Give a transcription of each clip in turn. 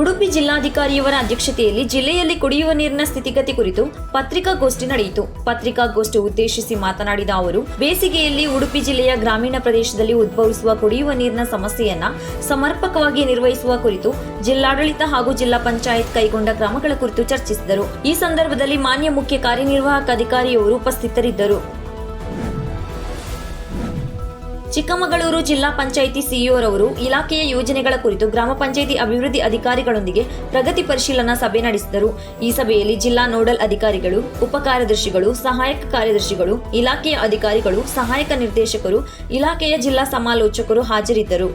ಉಡುಪಿ ಜಿಲ್ಲಾಧಿಕಾರಿಯವರ ಅಧ್ಯಕ್ಷತೆಯಲ್ಲಿ ಜಿಲ್ಲೆಯಲ್ಲಿ ಕುಡಿಯುವ ನೀರಿನ ಸ್ಥಿತಿಗತಿ ಕುರಿತು ಪತ್ರಿಕಾಗೋಷ್ಠಿ ನಡೆಯಿತು. ಪತ್ರಿಕಾಗೋಷ್ಠಿ ಉದ್ದೇಶಿಸಿ ಮಾತನಾಡಿದ ಅವರು, ಬೇಸಿಗೆಯಲ್ಲಿ ಉಡುಪಿ ಜಿಲ್ಲೆಯ ಗ್ರಾಮೀಣ ಪ್ರದೇಶದಲ್ಲಿ ಉದ್ಭವಿಸುವ ಕುಡಿಯುವ ನೀರಿನ ಸಮಸ್ಯೆಯನ್ನ ಸಮರ್ಪಕವಾಗಿ ನಿರ್ವಹಿಸುವ ಕುರಿತು ಜಿಲ್ಲಾಡಳಿತ ಹಾಗೂ ಜಿಲ್ಲಾ ಪಂಚಾಯತ್ ಕೈಗೊಂಡ ಕ್ರಮಗಳ ಕುರಿತು ಚರ್ಚಿಸಿದರು. ಈ ಸಂದರ್ಭದಲ್ಲಿ ಮಾನ್ಯ ಮುಖ್ಯ ಕಾರ್ಯನಿರ್ವಾಹಕ ಅಧಿಕಾರಿಯವರು ಉಪಸ್ಥಿತರಿದ್ದರು. ಚಿಕ್ಕಮಗಳೂರು ಜಿಲ್ಲಾ ಪಂಚಾಯಿತಿ ಸಿಇಒರವರು ಇಲಾಖೆಯ ಯೋಜನೆಗಳ ಕುರಿತು ಗ್ರಾಮ ಪಂಚಾಯಿತಿ ಅಭಿವೃದ್ಧಿ ಅಧಿಕಾರಿಗಳೊಂದಿಗೆ ಪ್ರಗತಿ ಪರಿಶೀಲನಾ ಸಭೆ ನಡೆಸಿದರು. ಈ ಸಭೆಯಲ್ಲಿ ಜಿಲ್ಲಾ ನೋಡಲ್ ಅಧಿಕಾರಿಗಳು, ಉಪ ಕಾರ್ಯದರ್ಶಿಗಳು, ಸಹಾಯಕ ಕಾರ್ಯದರ್ಶಿಗಳು, ಇಲಾಖೆಯ ಅಧಿಕಾರಿಗಳು, ಸಹಾಯಕ ನಿರ್ದೇಶಕರು, ಇಲಾಖೆಯ ಜಿಲ್ಲಾ ಸಮಾಲೋಚಕರು ಹಾಜರಿದ್ದರು.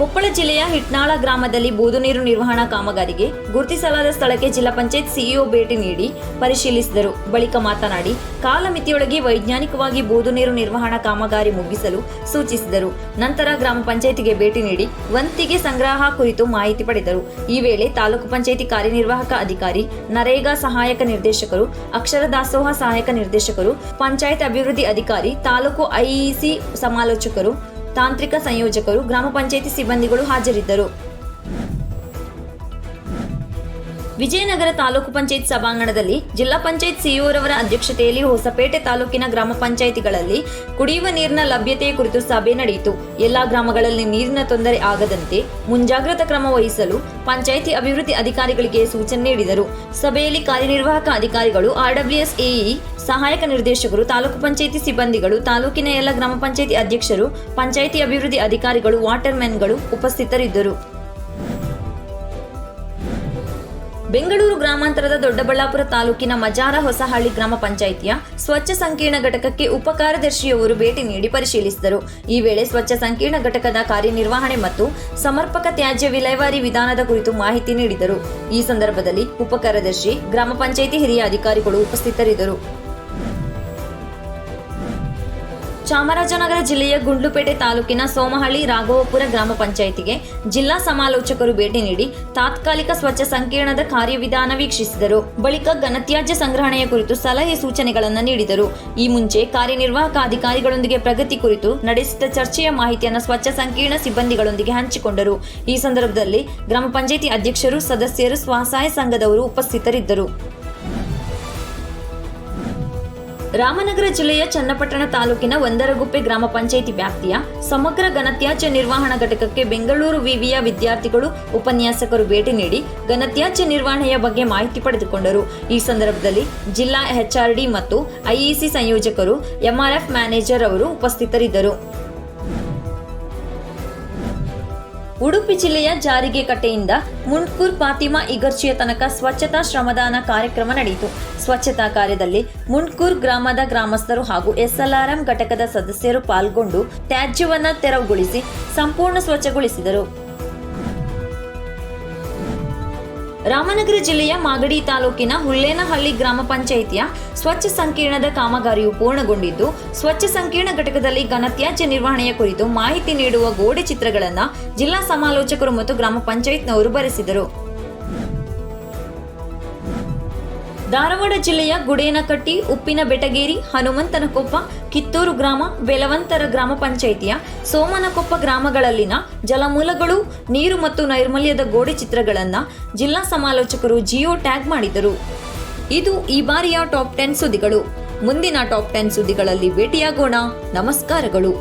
ಕೊಪ್ಪಳ ಜಿಲ್ಲೆಯ ಹಿಟ್ನಾಳ ಗ್ರಾಮದಲ್ಲಿ ಬೂದು ನೀರು ನಿರ್ವಹಣಾ ಕಾಮಗಾರಿಗೆ ಗುರುತಿಸಲಾದ ಸ್ಥಳಕ್ಕೆ ಜಿಲ್ಲಾ ಪಂಚಾಯತ್ ಸಿಇಒ ಭೇಟಿ ನೀಡಿ ಪರಿಶೀಲಿಸಿದರು. ಬಳಿಕ ಮಾತನಾಡಿ ಕಾಲಮಿತಿಯೊಳಗೆ ವೈಜ್ಞಾನಿಕವಾಗಿ ಬೂದು ನೀರು ನಿರ್ವಹಣಾ ಕಾಮಗಾರಿ ಮುಗಿಸಲು ಸೂಚಿಸಿದರು. ನಂತರ ಗ್ರಾಮ ಪಂಚಾಯತಿಗೆ ಭೇಟಿ ನೀಡಿ ವಂತಿಗೆ ಸಂಗ್ರಹ ಕುರಿತು ಮಾಹಿತಿ ಪಡೆದರು. ಈ ವೇಳೆ ತಾಲೂಕು ಪಂಚಾಯತಿ ಕಾರ್ಯನಿರ್ವಾಹಕ ಅಧಿಕಾರಿ ನರೇಗಾ ಸಹಾಯಕ ನಿರ್ದೇಶಕರು, ಅಕ್ಷರ ದಾಸೋಹ ಸಹಾಯಕ ನಿರ್ದೇಶಕರು, ಪಂಚಾಯತ್ ಅಭಿವೃದ್ಧಿ ಅಧಿಕಾರಿ, ತಾಲೂಕು ಐಇಸಿ ಸಮಾಲೋಚಕರು ತಾಂತ್ರಿಕ ಸಂಯೋಜಕರು ಗ್ರಾಮ ಪಂಚಾಯಿತಿ ಸಿಬ್ಬಂದಿಗಳು ಹಾಜರಿದ್ದರು. ವಿಜಯನಗರ ತಾಲೂಕು ಪಂಚಾಯತ್ ಸಭಾಂಗಣದಲ್ಲಿ ಜಿಲ್ಲಾ ಪಂಚಾಯತ್ ಸಿಇಒರವರ ಅಧ್ಯಕ್ಷತೆಯಲ್ಲಿ ಹೊಸಪೇಟೆ ತಾಲೂಕಿನ ಗ್ರಾಮ ಪಂಚಾಯಿತಿಗಳಲ್ಲಿ ಕುಡಿಯುವ ನೀರಿನ ಲಭ್ಯತೆಯ ಕುರಿತು ಸಭೆ ನಡೆಯಿತು. ಎಲ್ಲಾ ಗ್ರಾಮಗಳಲ್ಲಿ ನೀರಿನ ತೊಂದರೆ ಆಗದಂತೆ ಮುಂಜಾಗ್ರತಾ ಕ್ರಮ ವಹಿಸಲು ಪಂಚಾಯಿತಿ ಅಭಿವೃದ್ಧಿ ಅಧಿಕಾರಿಗಳಿಗೆ ಸೂಚನೆ ನೀಡಿದರು. ಸಭೆಯಲ್ಲಿ ಕಾರ್ಯನಿರ್ವಾಹಕ ಅಧಿಕಾರಿಗಳು ಆರ್ಡಬ್ಲ್ಯೂಎಸ್ ಎಇ ಸಹಾಯಕ ನಿರ್ದೇಶಕರು, ತಾಲೂಕು ಪಂಚಾಯಿತಿ ಸಿಬ್ಬಂದಿಗಳು, ತಾಲೂಕಿನ ಎಲ್ಲ ಗ್ರಾಮ ಪಂಚಾಯಿತಿ ಅಧ್ಯಕ್ಷರು, ಪಂಚಾಯಿತಿ ಅಭಿವೃದ್ಧಿ ಅಧಿಕಾರಿಗಳು, ವಾಟರ್ಮ್ಯಾನ್ಗಳು ಉಪಸ್ಥಿತರಿದ್ದರು. ಬೆಂಗಳೂರು ಗ್ರಾಮಾಂತರದ ದೊಡ್ಡಬಳ್ಳಾಪುರ ತಾಲೂಕಿನ ಮಜಾರ ಹೊಸಹಳ್ಳಿ ಗ್ರಾಮ ಪಂಚಾಯಿತಿಯ ಸ್ವಚ್ಛ ಸಂಕೀರ್ಣ ಘಟಕಕ್ಕೆ ಉಪ ಕಾರ್ಯದರ್ಶಿಯವರು ಭೇಟಿ ನೀಡಿ ಪರಿಶೀಲಿಸಿದರು. ಈ ವೇಳೆ ಸ್ವಚ್ಛ ಸಂಕೀರ್ಣ ಘಟಕದ ಕಾರ್ಯನಿರ್ವಹಣೆ ಮತ್ತು ಸಮರ್ಪಕ ತ್ಯಾಜ್ಯ ವಿಲೇವಾರಿ ವಿಧಾನದ ಕುರಿತು ಮಾಹಿತಿ ನೀಡಿದರು. ಈ ಸಂದರ್ಭದಲ್ಲಿ ಉಪ ಕಾರ್ಯದರ್ಶಿ, ಗ್ರಾಮ ಪಂಚಾಯಿತಿ ಹಿರಿಯ ಅಧಿಕಾರಿಗಳು ಉಪಸ್ಥಿತರಿದ್ದರು. ಚಾಮರಾಜನಗರ ಜಿಲ್ಲೆಯ ಗುಂಡ್ಲುಪೇಟೆ ತಾಲೂಕಿನ ಸೋಮಹಳ್ಳಿ ರಾಘವಪುರ ಗ್ರಾಮ ಪಂಚಾಯಿತಿಗೆ ಜಿಲ್ಲಾ ಸಮಾಲೋಚಕರು ಭೇಟಿ ನೀಡಿ ತಾತ್ಕಾಲಿಕ ಸ್ವಚ್ಛ ಸಂಕೀರ್ಣದ ಕಾರ್ಯವಿಧಾನ ವೀಕ್ಷಿಸಿದರು. ಬಳಿಕ ಘನತ್ಯಾಜ್ಯ ಸಂಗ್ರಹಣೆಯ ಕುರಿತು ಸಲಹೆ ಸೂಚನೆಗಳನ್ನು ನೀಡಿದರು. ಈ ಮುಂಚೆ ಕಾರ್ಯನಿರ್ವಾಹಕ ಅಧಿಕಾರಿಗಳೊಂದಿಗೆ ಪ್ರಗತಿ ಕುರಿತು ನಡೆಸಿದ ಚರ್ಚೆಯ ಮಾಹಿತಿಯನ್ನು ಸ್ವಚ್ಛ ಸಂಕೀರ್ಣ ಸಿಬ್ಬಂದಿಗಳೊಂದಿಗೆ ಹಂಚಿಕೊಂಡರು. ಈ ಸಂದರ್ಭದಲ್ಲಿ ಗ್ರಾಮ ಪಂಚಾಯಿತಿ ಅಧ್ಯಕ್ಷರು, ಸದಸ್ಯರು, ಸ್ವಸಹಾಯ ಸಂಘದವರು ಉಪಸ್ಥಿತರಿದ್ದರು. ರಾಮನಗರ ಜಿಲ್ಲೆಯ ಚನ್ನಪಟ್ಟಣ ತಾಲೂಕಿನ ಒಂದರಗುಪ್ಪೆ ಗ್ರಾಮ ಪಂಚಾಯಿತಿ ವ್ಯಾಪ್ತಿಯ ಸಮಗ್ರ ಘನತ್ಯಾಜ್ಯ ನಿರ್ವಹಣಾ ಘಟಕಕ್ಕೆ ಬೆಂಗಳೂರು ವಿವಿಯ ವಿದ್ಯಾರ್ಥಿಗಳು ಉಪನ್ಯಾಸಕರು ಭೇಟಿ ನೀಡಿ ಘನತ್ಯಾಜ್ಯ ನಿರ್ವಹಣೆಯ ಬಗ್ಗೆ ಮಾಹಿತಿ ಪಡೆದುಕೊಂಡರು. ಈ ಸಂದರ್ಭದಲ್ಲಿ ಜಿಲ್ಲಾ ಎಚ್ಆರ್ಡಿ ಮತ್ತು ಐಇಸಿ ಸಂಯೋಜಕರು, ಎಂಆರ್ಎಫ್ ಮ್ಯಾನೇಜರ್ ಅವರು ಉಪಸ್ಥಿತರಿದ್ದರು. ಉಡುಪಿ ಜಿಲ್ಲೆಯ ಜಾರಿಗೆ ಕಟ್ಟೆಯಿಂದ ಮುಂಡ್ಕೂರ್ ಫಾತಿಮಾ ಇಗರ್ಚಿಯ ತನಕ ಸ್ವಚ್ಛತಾ ಶ್ರಮದಾನ ಕಾರ್ಯಕ್ರಮ ನಡೆಯಿತು. ಸ್ವಚ್ಛತಾ ಕಾರ್ಯದಲ್ಲಿ ಮುಂಡ್ಕೂರ್ ಗ್ರಾಮದ ಗ್ರಾಮಸ್ಥರು ಹಾಗೂ ಎಸ್ಎಲ್ಆರ್ಎಂ ಘಟಕದ ಸದಸ್ಯರು ಪಾಲ್ಗೊಂಡು ತ್ಯಾಜ್ಯವನ್ನು ತೆರವುಗೊಳಿಸಿ ಸಂಪೂರ್ಣ ಸ್ವಚ್ಛಗೊಳಿಸಿದರು. ರಾಮನಗರ ಜಿಲ್ಲೆಯ ಮಾಗಡಿ ತಾಲೂಕಿನ ಹುಲ್ಲೇನಹಳ್ಳಿ ಗ್ರಾಮ ಪಂಚಾಯಿತಿಯ ಸ್ವಚ್ಛ ಸಂಕೀರ್ಣದ ಕಾಮಗಾರಿಯು ಪೂರ್ಣಗೊಂಡಿದ್ದು, ಸ್ವಚ್ಛ ಸಂಕೀರ್ಣ ಘಟಕದಲ್ಲಿ ಘನತ್ಯಾಜ್ಯ ನಿರ್ವಹಣೆಯ ಕುರಿತು ಮಾಹಿತಿ ನೀಡುವ ಗೋಡೆ ಚಿತ್ರಗಳನ್ನು ಜಿಲ್ಲಾ ಸಮಾಲೋಚಕರು ಮತ್ತು ಗ್ರಾಮ ಪಂಚಾಯತ್ನವರು ಬರೆಸಿದರು. ಧಾರವಾಡ ಜಿಲ್ಲೆಯ ಗುಡೇನಕಟ್ಟಿ, ಉಪ್ಪಿನ ಬೆಟಗೇರಿ, ಹನುಮಂತನಕೊಪ್ಪ, ಕಿತ್ತೂರು ಗ್ರಾಮ ಬೆಲವಂತರ ಗ್ರಾಮ ಪಂಚಾಯಿತಿಯ ಸೋಮನಕೊಪ್ಪ ಗ್ರಾಮಗಳಲ್ಲಿನ ಜಲಮೂಲಗಳು, ನೀರು ಮತ್ತು ನೈರ್ಮಲ್ಯದ ಗೋಡೆ ಚಿತ್ರಗಳನ್ನು ಜಿಲ್ಲಾ ಸಮಾಲೋಚಕರು ಜಿಯೋ ಟ್ಯಾಗ್ ಮಾಡಿದರು. ಇದು ಈ ಬಾರಿಯ ಟಾಪ್ ಟೆನ್ ಸುದ್ದಿಗಳು. ಮುಂದಿನ ಟಾಪ್ ಟೆನ್ ಸುದ್ದಿಗಳಲ್ಲಿ ಭೇಟಿಯಾಗೋಣ. ನಮಸ್ಕಾರಗಳು.